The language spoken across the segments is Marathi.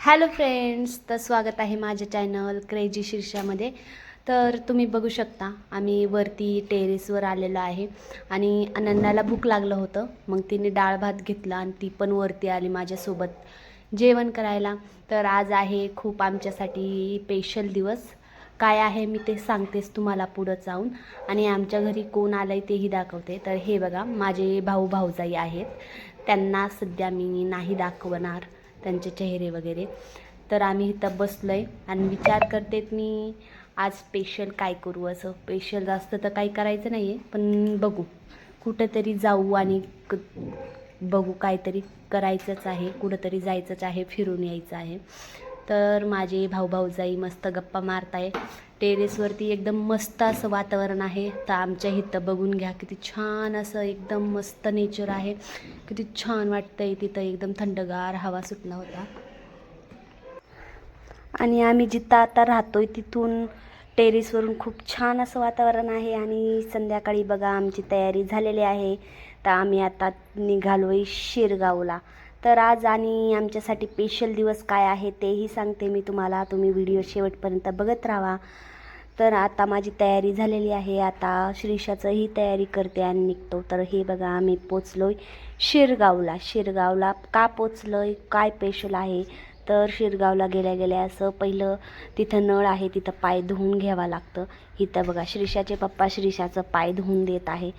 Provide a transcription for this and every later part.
हॅलो फ्रेंड्स तर स्वागत आहे माझ्या चॅनल क्रेजी शीर्षामध्ये. तर तुम्ही बघू शकता आम्ही वरती टेरेसवर आलेलो आहे आणि अनन्याला भूक लागलं होतं. मग तिने डाळ भात घेतला आणि ती पण वरती आली माझ्यासोबत जेवण करायला. तर आज आहे खूप आमच्यासाठी स्पेशल दिवस. काय आहे मी ते सांगतेच तुम्हाला पुढं जाऊन. आणि आमच्या घरी कोण आलं आहे तेही दाखवते. तर हे बघा माझे भाऊ भाऊजाई आहेत. त्यांना सध्या मी नाही दाखवणार. त्यांचे चेहरे वगैरे. तर आम्ही इथं बसलो आहे आणि विचार करते मी आज स्पेशल काय करू असं. स्पेशल जास्त तर काही करायचं नाही आहे पण बघू. कुठंतरी जाऊ आणि क बघू काहीतरी करायचंच आहे कुठंतरी जायचंच आहे फिरून यायचं आहे. तर माझे भाऊ भाऊजाई मस्त गप्पा मारत आहे टेरेसवरती एकदम मस्त असं वातावरण आहे. तर आमच्या इथं बघून घ्या किती छान असं एकदम मस्त नेचर आहे. किती छान वाटतंय तिथं एकदम थंडगार हवा सुटला होता. आणि आम्ही जिथं आता राहतोय तिथून टेरेसवरून खूप छान असं वातावरण आहे. आणि संध्याकाळी बघा आमची तयारी झालेली आहे. तर आम्ही आता निघालोय शिरगावला. तर आज आणि आमच्यासाठी स्पेशल दिवस काय आहे तेही सांगते मी तुम्हाला. तुम्ही व्हिडिओ शेवटपर्यंत बघत राहा. तर आता माझी तयारी झालेली आहे. आता श्रीषाचंही तयारी करते आणि निघतो. तर हे बघा आम्ही पोचलो आहे शिरगावला. शिरगावला का पोचलोय? काय स्पेशल आहे? तर शिरगावला गेल्या गेल्या असं पहिलं तिथं नळ आहे तिथं पाय धुवून घ्यावा लागतं. इथं बघा श्रीषाचे पप्पा श्रीषाचं पाय धुवून देत आहे.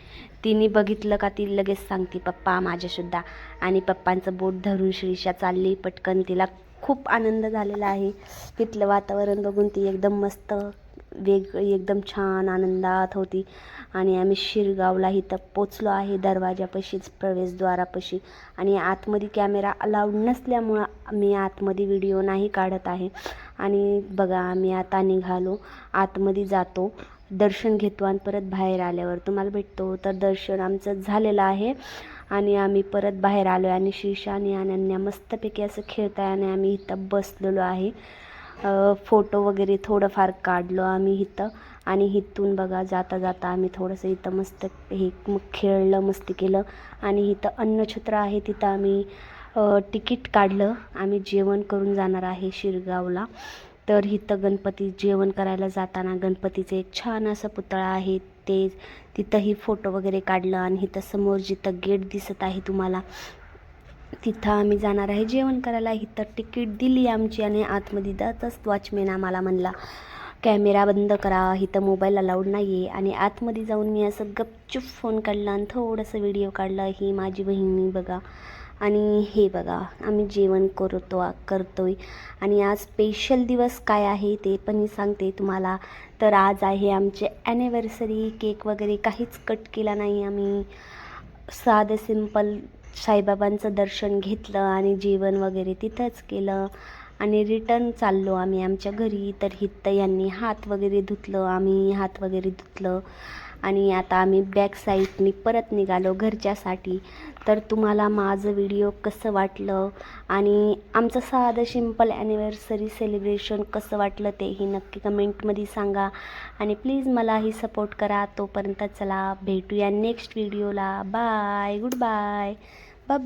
तिने बघितलं का ती लगेच सांगते पप्पा माझ्यासुद्धा. आणि पप्पांचं बोट धरून श्रीषा चालली पटकन तिला खूप आनंद झालेला आहे. तिथलं वातावरण बघून ती एकदम मस्त वेगळी एकदम छान आनंदात होती. आणि आम्ही शिरगावला इथं पोचलो आहे दरवाजापाशीच प्रवेशद्वारापाशी. आणि आतमध्ये कॅमेरा अलाउड नसल्यामुळं मी आतमध्ये व्हिडिओ नाही काढत आहे. आणि बघा आम्ही आता निघालो. आतमध्ये जातो. दर्शन घेतो आणि परत बाहेर आल्यावर. तुम्हाला भेटतो तर दर्शन आमचं झालेलं आहे. आणि आम्ही परत बाहेर आलो आहे आणि शीशा आणि अनन्या मस्तपैकी असं खेळत आहे आणि आम्ही इथं बसलेलो आहे. फोटो वगैरे थोडंफार काढलो आम्ही इथं. आणि इथून बघा जाता जाता आम्ही थोडंसं इथं मस्त हे मग खेळलं मस्ती केलं. आणि इथं अन्नछत्र आहे तिथं आम्ही तिकीट काढलं. आम्ही जेवण करून जाणार आहे शिरगावला. तर इथं गणपती जेवण करायला जाताना गणपतीचं एक छान असं पुतळा आहे ते तिथंही फोटो वगैरे काढलं. आणि इथं समोर जिथं गेट दिसत आहे तुम्हाला तिथं आम्ही जाणार आहे. जेवण करायला इथं तिकीट दिली आमची आणि आतमध्ये जातच वॉचमॅन आम्हाला म्हणला कॅमेरा बंद करा इथं मोबाईल अलाउड नाही आहे आणि आतमध्ये जाऊन मी असं गपचूप फोन काढला आणि थोडंसं व्हिडिओ काढला ही माझी बहिणी बघा. आणि हे बघा आम्ही जेवण करतो करतो आहे आणि आज स्पेशल दिवस काय आहे ते पण मी सांगते तुम्हाला. तर आज आहे आमचे ॲनिव्हर्सरी केक वगैरे काहीच कट केला नाही आम्ही. साधं सिंपल साईबाबांचं दर्शन घेतलं आणि जेवण वगैरे तिथंच केलं. आणि रिटर्न चाललो आम्ही आमच्या घरी. तर हित्त यांनी हात वगैरे धुतलं आम्ही हात वगैरे धुतलं. आणि आता आम्ही बॅक साईडनी परत निघालो घरच्यासाठी. तर तुम्हाला माझं व्हिडिओ कसं वाटलं? आणि आमचं साधं सिंपल ॲनिव्हर्सरी सेलिब्रेशन कसं वाटलं तेही नक्की कमेंटमध्ये सांगा. आणि प्लीज मलाही सपोर्ट करा. तोपर्यंत चला भेटूया नेक्स्ट व्हिडिओला बाय गुड बाय बाय